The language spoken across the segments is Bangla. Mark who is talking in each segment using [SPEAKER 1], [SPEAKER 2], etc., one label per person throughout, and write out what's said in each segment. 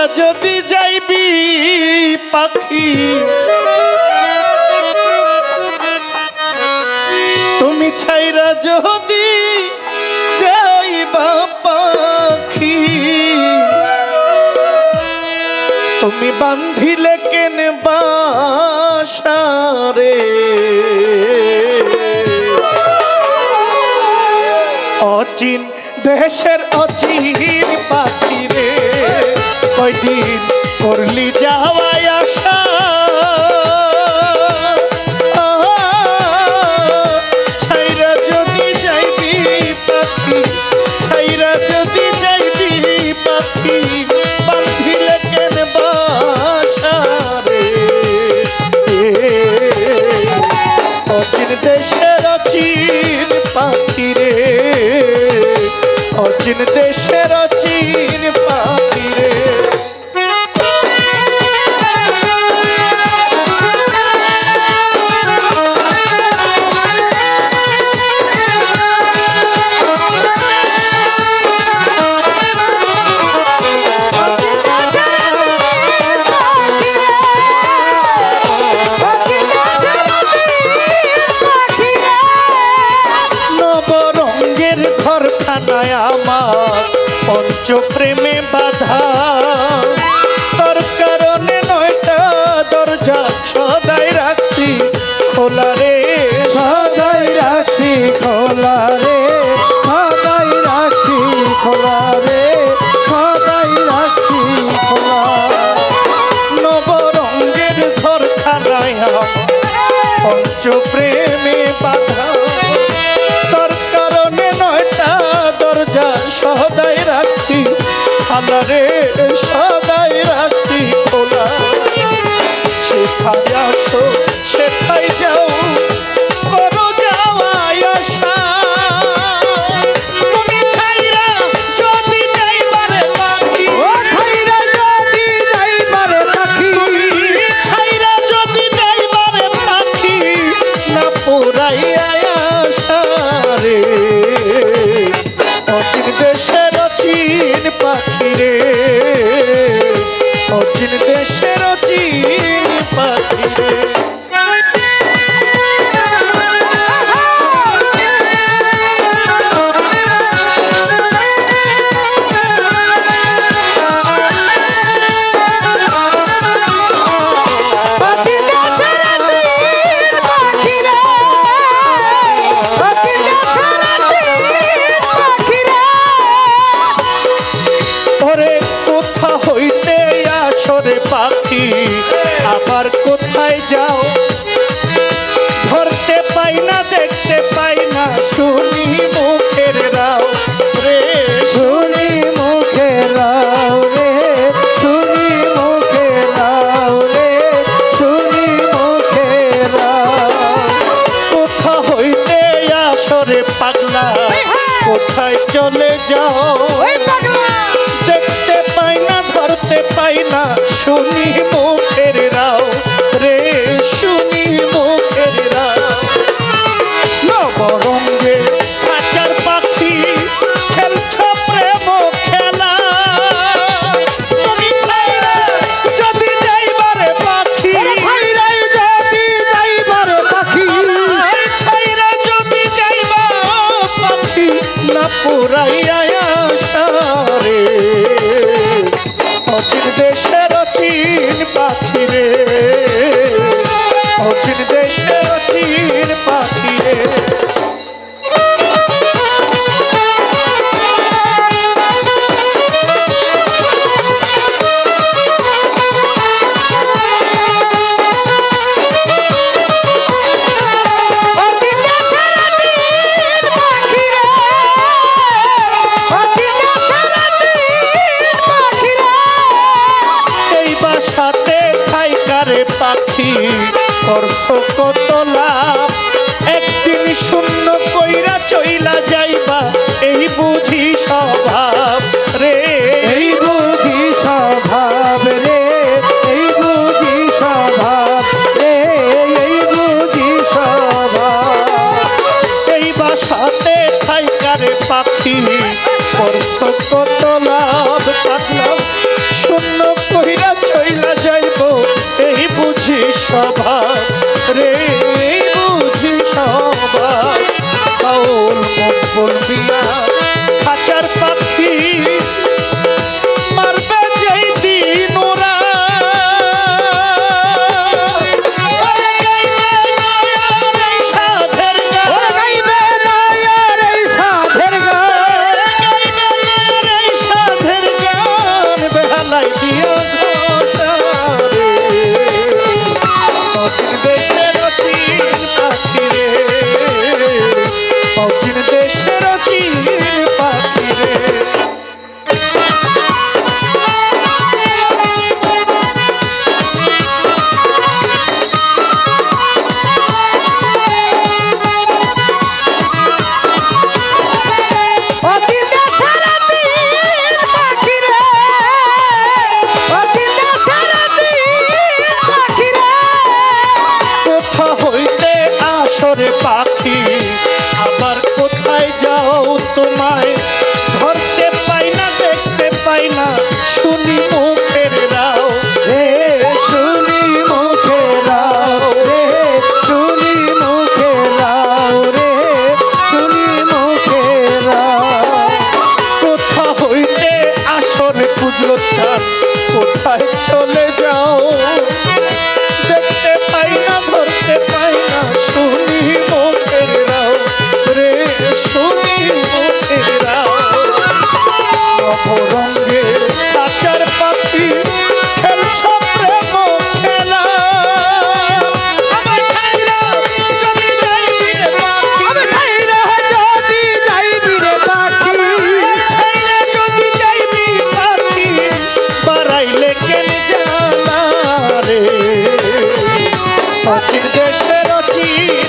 [SPEAKER 1] উড়ে যদি যাইবি, পাখি। তুমি ছাইরা যদি যাইবা পাখি, তুমি বান্ধিলে কেন বাসারে? অচিন দেশের অচিন পাখি রে কয়দিন করলি যাওয়াই আশা। ছাইরা যদি যাইবি পাখি, ছাইরা যদি যাইবি পাখি, বান্ধিলে কেন বাসারে অচিন দেশের খানায় আমার পঞ্চপ্রেমে বাধা। তোর কারণে নয়টা দরজা সদাই রাখছি, খোলা রে।
[SPEAKER 2] সদাই রাখছি, খোলা রে।
[SPEAKER 1] কোথায় চলে যাও? দেখতে পাই না ধরতে পাই না শুনিব দেশে আসরে পাখি পাখির দেশের অচিন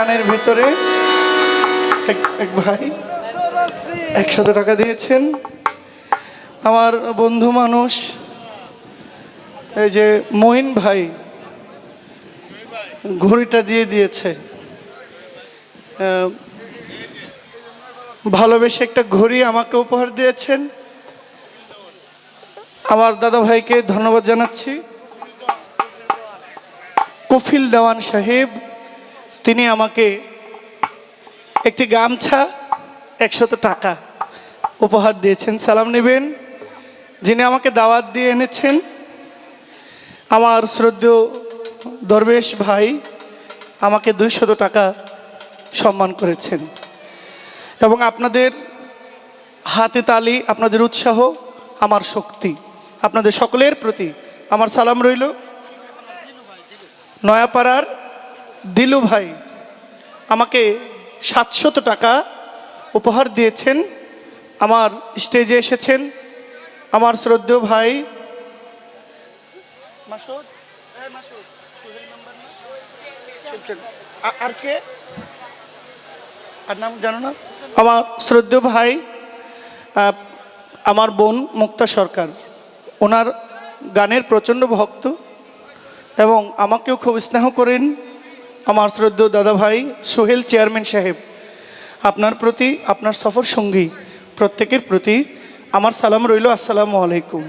[SPEAKER 1] গানের ভিতরে এক ভাই একশত টাকা দিয়েছেন। আমার বন্ধু মানুষ, এই যে মহিন ভাই, ঘড়িটা দিয়ে দিয়েছে। ভালোবেসে একটা ঘড়ি আমাকে উপহার দিয়েছেন। আমার দাদা ভাইকে ধন্যবাদ জানাচ্ছি। কফিল দেওয়ান সাহেব তিনি আমাকে একটি গামছা, একশত টাকা উপহার দিয়েছেন, সালাম নেবেন। যিনি আমাকে দাওয়াত দিয়ে এনেছেন, আমার শ্রদ্ধেয় দরবেশ ভাই আমাকে দুইশত টাকা সম্মান করেছেন। এবং আপনাদের হাতে তালি, আপনাদের উৎসাহ, আমার শক্তি, আপনাদের সকলের প্রতি আমার সালাম রইল। নয়াপাড়ার দিলু ভাই আমাকে সাতশত টাকা উপহার দিয়েছেন। আমার স্টেজে এসেছেন। আমার শ্রদ্ধেয় ভাই আর কে? আর নাম জানো না? আমার শ্রদ্ধেয় ভাই আমার বোন মুক্তা সরকার। ওনার গানের প্রচণ্ড ভক্ত এবং আমাকেও খুব স্নেহ করেন। আমার শ্রদ্ধ দাদা ভাই সোহেল চেয়ারম্যান সাহেব, আপনার প্রতি, আপনার সফর সঙ্গী প্রত্যেকের প্রতি আমার সালাম রইল, আসসালামু আলাইকুম।